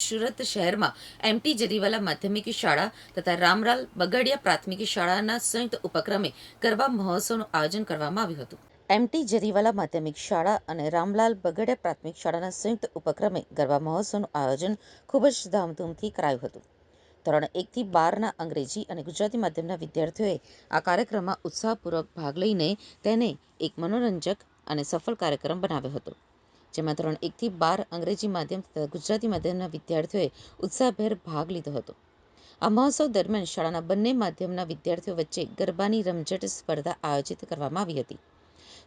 સુરત શહેરમાં એમટી જરીવાલા માધ્યમિક શાળા તથા રામલાલ બગડિયા પ્રાથમિક શાળાના સંયુક્ત ઉપક્રમે ગરબા મહોત્સવનું આયોજન કરવામાં આવ્યું હતું. એમટી જરીવાલા માધ્યમિક શાળા અને રામલાલ બગડિયા પ્રાથમિક શાળાના સંયુક્ત ઉપક્રમે ગરબા મહોત્સવનું આયોજન ખૂબ જ ધામધૂમથી કરાયું હતું. ધોરણ એકથી બારના અંગ્રેજી અને ગુજરાતી માધ્યમના વિદ્યાર્થીઓએ આ કાર્યક્રમમાં ઉત્સાહપૂર્વક ભાગ લઈને તેને એક મનોરંજક અને સફળ કાર્યક્રમ બનાવ્યો હતો. જેમાં ધોરણ એકથી બાર અંગ્રેજી માધ્યમ તથા ગુજરાતી માધ્યમના વિદ્યાર્થીઓએ ઉત્સાહભેર ભાગ લીધો હતો. આ મહોત્સવ દરમિયાન શાળાના બંને માધ્યમના વિદ્યાર્થીઓ વચ્ચે ગરબાની રમઝટ સ્પર્ધા આયોજિત કરવામાં આવી હતી,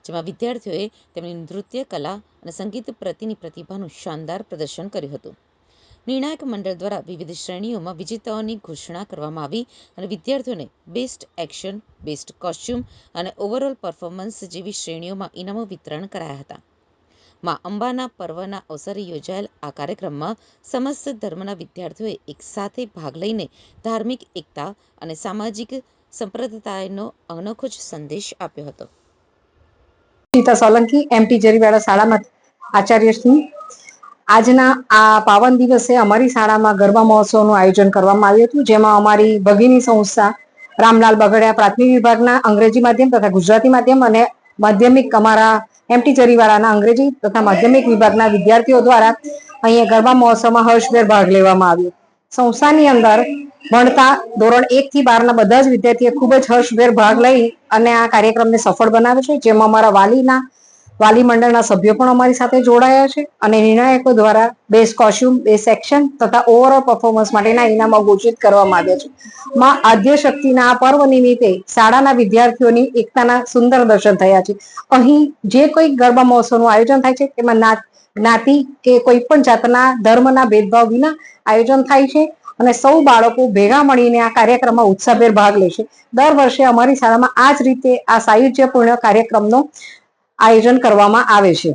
જેમાં વિદ્યાર્થીઓએ તેમની નૃત્ય, કલા અને સંગીત પ્રતિની પ્રતિભાનું શાનદાર પ્રદર્શન કર્યું હતું. નિર્ણાયક મંડળ દ્વારા વિવિધ શ્રેણીઓમાં વિજેતાઓની ઘોષણા કરવામાં આવી અને વિદ્યાર્થીઓને બેસ્ટ એક્શન, બેસ્ટ કોસ્ચ્યુમ અને ઓવરઓલ પરફોર્મન્સ જેવી શ્રેણીઓમાં ઇનામો વિતરણ કરાયા હતા. મા અંબાના પર્વના અવસરે યોજાયેલ આ કાર્યક્રમમાં સમસ્ત ધર્મના વિદ્યાર્થીઓએ એકસાથે ભાગ લઈને ધાર્મિક એકતા અને સામાજિક સંપ્રદાયનો અનોખો જ સંદેશ આપ્યો હતો. સીતા સોલંકી એમપી જરીવાડા શાળામાં આચાર્ય શ્રી. આજના આ પાવન દિવસે અમારી શાળામાં ગરબા મહોત્સવનું આયોજન કરવામાં આવ્યું હતું, જેમાં અમારી ભગીની સંસ્થા, રામલાલ બગડિયા પ્રાથમિક વિભાગના અંગ્રેજી માધ્યમ તથા ગુજરાતી માધ્યમ અને માધ્યમિક અમારા એમટી જરીવાળાના અંગ્રેજી તથા માધ્યમિક વિભાગના વિદ્યાર્થીઓ દ્વારા અહીંયા ગરબા મહોત્સવમાં હર્ષભેર ભાગ લેવામાં આવ્યો. સંસ્થાની અંદર ભણતા ધોરણ એક થી બારના બધા જ વિદ્યાર્થીઓ ખૂબ જ હર્ષભેર ભાગ લઈ અને આ કાર્યક્રમને સફળ બનાવે છે. જેમાં અમારા વાલીના વાલી મંડળના સભ્યો પણ અમારી સાથે જોડાયા છે અને નિર્ણાયકો દ્વારા બેસ્ટ કોસ્ટ્યુમ બેસ્ટ સેક્શન તથા ઓવરઓલ પરફોર્મન્સ માટેના ઇનામો ઘોષિત કરવામાં આવ્યા છે. માં આદ્ય શક્તિના આ પર્વ નિમિત્તે શાળાના વિદ્યાર્થીઓની એકતાના સુંદર દર્શન થયા છે. અહીં જે કોઈ ગરબા મહોત્સવનું આયોજન થાય છે તેમાં જ્ઞાતિ કે કોઈ પણ જાતના ધર્મના ભેદભાવ વિના આયોજન થાય છે અને સૌ બાળકો ભેગા મળીને આ કાર્યક્રમમાં ઉત્સાહભેર ભાગ લે છે. દર વર્ષે અમારી શાળામાં આ જ રીતે આ સાયુજ્યપૂર્ણ કાર્યક્રમનો આયોજન કરવામાં આવે છે.